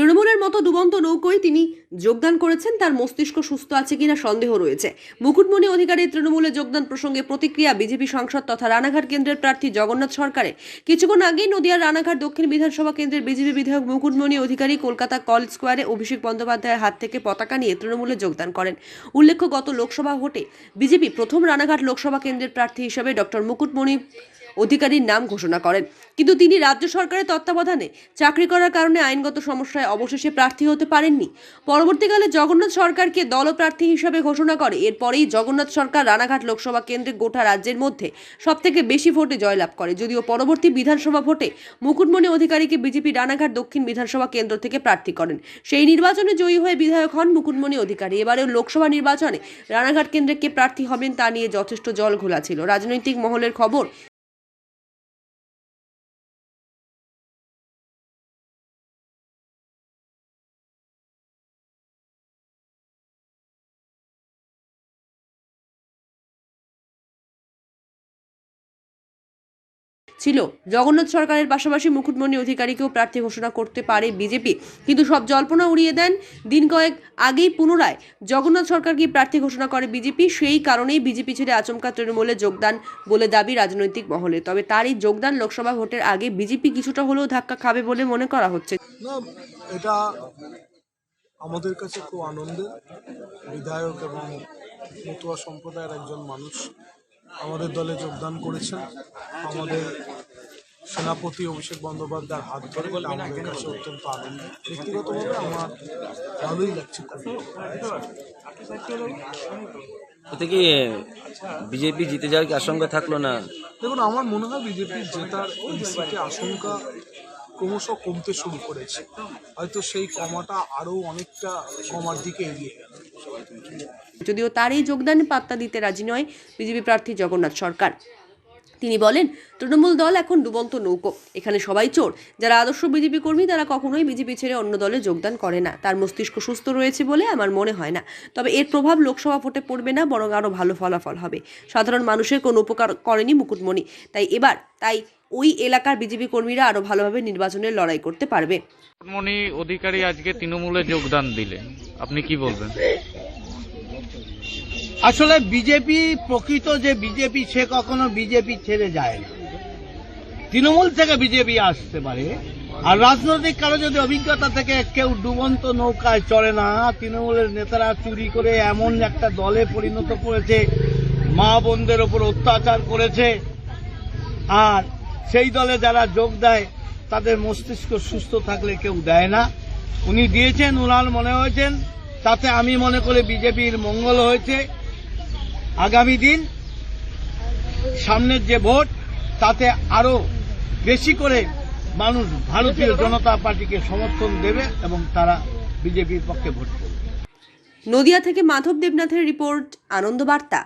তৃণমূলের মতো ডুবন্ত নৌকোয় তিনি যোগদান করেছেন। তার মস্তিষ্ক সুস্থ আছে কিনা সন্দেহ রয়েছে। মুকুটমণি অধিকারী তৃণমূলে যোগদান প্রসঙ্গে প্রতিক্রিয়া বিজেপি সাংসদ তথা রানাঘাট কেন্দ্রের প্রার্থী জগন্নাথ সরকারের। কিছুক্ষণ আগেই নদিয়ার রানাঘাট দক্ষিণ বিধানসভা কেন্দ্রের বিজেপি বিধায়ক মুকুটমণি অধিকারী কলকাতা কল স্কোয়ারে অভিষেক বন্দ্যোপাধ্যায়ের হাত থেকে পতাকা নিয়ে তৃণমূলে যোগদান করেন। উল্লেখ্য, গত লোকসভা ভোটে বিজেপি প্রথম রানাঘাট লোকসভা কেন্দ্রের প্রার্থী হিসেবে ডক্টর মুকুটমণি অধিকারীর নাম ঘোষণা করেন। কিন্তু তিনি রাজ্য সরকারের তত্ত্বাবধানে চাকরি করার কারণে আইনগত সমস্যায় অবশেষে প্রার্থী হতে পারেননি। পরবর্তীকালে জগন্নাথ সরকারকে দলপ্রার্থী হিসেবে ঘোষণা করে। এরপরেই জগন্নাথ সরকার রানাঘাট লোকসভা কেন্দ্রে গোটা রাজ্যের মধ্যে সবথেকে বেশি ভোটে জয়লাভ করে। যদিও পরবর্তী বিধানসভা ভোটে মুকুটমণি অধিকারীকে বিজেপি রানাঘাট দক্ষিণ বিধানসভা কেন্দ্র থেকে প্রার্থী করেন। সেই নির্বাচনে জয়ী হয়ে বিধায়ক হন মুকুটমণি অধিকারী। এবারেও লোকসভা নির্বাচনে রানাঘাট কেন্দ্রে কে প্রার্থী হবেন তা নিয়ে যথেষ্ট জল ঘোলা ছিল। রাজনৈতিক মহলের খবর ছিল। জগন্নাথ সরকারের পাশাপাশি মুকুটমণি অধিকারীকেও প্রার্থী ঘোষণা করতে পারে বিজেপি। কিন্তু সব জল্পনা উড়িয়ে দেন দিন কয়েক আগেই পুনরায়। জগন্নাথ সরকারকে প্রার্থী ঘোষণা করে বিজেপি? সেই কারণেই বিজেপি ছেড়ে আচমকা তৃণমূলে যোগদান বলে দাবি রাজনৈতিক মহলে। তবে তার এই যোগদান লোকসভা ভোটের আগে বিজেপি কিছুটা হলেও ধাক্কা খাবে বলে মনে করা হচ্ছে। এটা আমাদের কাছে খুব আনন্দের। বিধায়ক এবং মতুয়া সম্প্রদায়ের একজন মানুষ আমাদের দলে যোগদান করেছেন। আমাদের সেনাপতি অভিষেক বন্দ্যোপাধ্যায়ের হাত ধরে আমাদের কাছে অত্যন্ত আনন্দ ব্যক্তিগতভাবে আমার ভালোই লাগছে। এতে কি বিজেপি জিতে যাওয়ার কি আশঙ্কা থাকল না? দেখুন আমার মনে হয় বিজেপির জেতার এই সিটে আশঙ্কা ক্রমশ কমতে শুরু করেছে। হয়তো সেই কমাটা আরও অনেকটা কমার দিকে এগিয়ে গেল। যদিও তার এই যোগদানে পাত্তা দিতে রাজি নয় বিজেপি প্রার্থী জগন্নাথ সরকার। তিনি বলেন, তৃণমূল দল এখন ডুবন্ত নৌকো। এখানে সবাই চোর। যারা আদর্শ বিজেপি কর্মী, তারা কখনোই বিজেপি ছেড়ে অন্য দলে যোগদান করে না। তার মস্তিষ্ক সুস্থ রয়েছে বলে আমার মনে হয় না। তবে এর প্রভাব লোকসভা ভোটে পড়বে না, বরং আরও ভালো ফলাফল হবে। সাধারণ মানুষের কোনো উপকার করেনি মুকুটমণি। তাই এবার, তাই ওই এলাকার বিজেপি কর্মীরা আরও ভালোভাবে নির্বাচনের লড়াই করতে পারবে। মণি অধিকারী আজকে তৃণমূলে যোগদান দিলেন। আপনি কি বলবেন? আসলে বিজেপি প্রকৃত যে বিজেপি সে কখনো বিজেপি ছেড়ে যায় না। তৃণমূল থেকে বিজেপি আসতে পারে। আর রাজনৈতিক কারও যদি অভিজ্ঞতা থেকে কেউ ডুবন্ত নৌকায় চড়ে না, তৃণমূলের নেতারা চুরি করে এমন একটা দলে পরিণত করেছে, মা বোনদের ওপর অত্যাচার করেছে, আর সেই দলে যারা যোগ দেয়, তাদের মস্তিষ্ক সুস্থ থাকলে কেউ দেয় না। উনি দিয়েছেন, উনার মনে হয়েছেন, তাতে আমি মনে করি বিজেপির মঙ্গল হয়েছে। আগামী দিন সামনের যে ভোট, তাতে আরও বেশি করে মানুষ ভারতীয় জনতা পার্টিকে সমর্থন দেবে এবং তারা বিজেপির পক্ষে ভোট করবে। নদিয়া থেকে মাধব দেবনাথের রিপোর্ট আনন্দ বার্তা